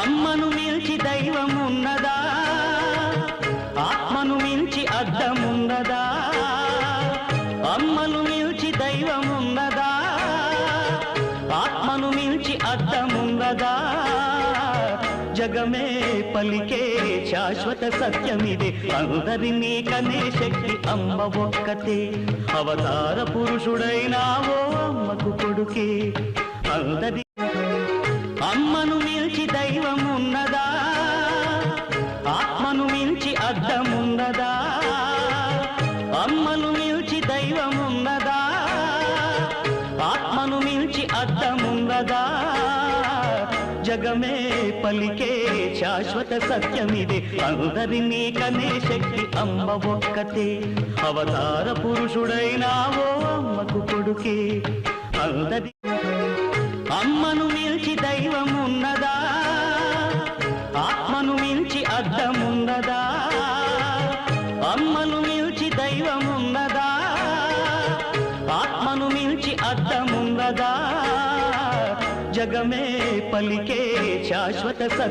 అమ్మను మించి దైవం ఉన్నదా ఆత్మను మించి అద్దమున్నదా అమ్మను మించి దైవం ఉన్నదా ఆత్మను మించి అద్దమున్నదా జగమే పలికే శాశ్వత సత్యమిదే. అందరినీ కనే శక్తి అమ్మ ఒక్కతే. అవతార పురుషుడైనావో అమ్మ అమ్మను మించి దైవం ఉన్నదా ఆత్మను మించి అర్థముందదా అమ్మను మించి దైవం ఉన్నదా ఆత్మను మించి అద్దమున్నదా జగమే పలికే శాశ్వత సత్యమిదే. అందరినీ కనే శక్తి అమ్మ ఒక్కతే. అవతార పురుషుడైనావో అమ్మకు కొడుకే. అందరి దైవమున్నదా? ఆత్మను మించి అద్దమున్నదా అమ్మను మించి దైవమున్నదా? ఆత్మను మించి అద్దమున్నదా జగమే పలికే శాశ్వత సత్యం.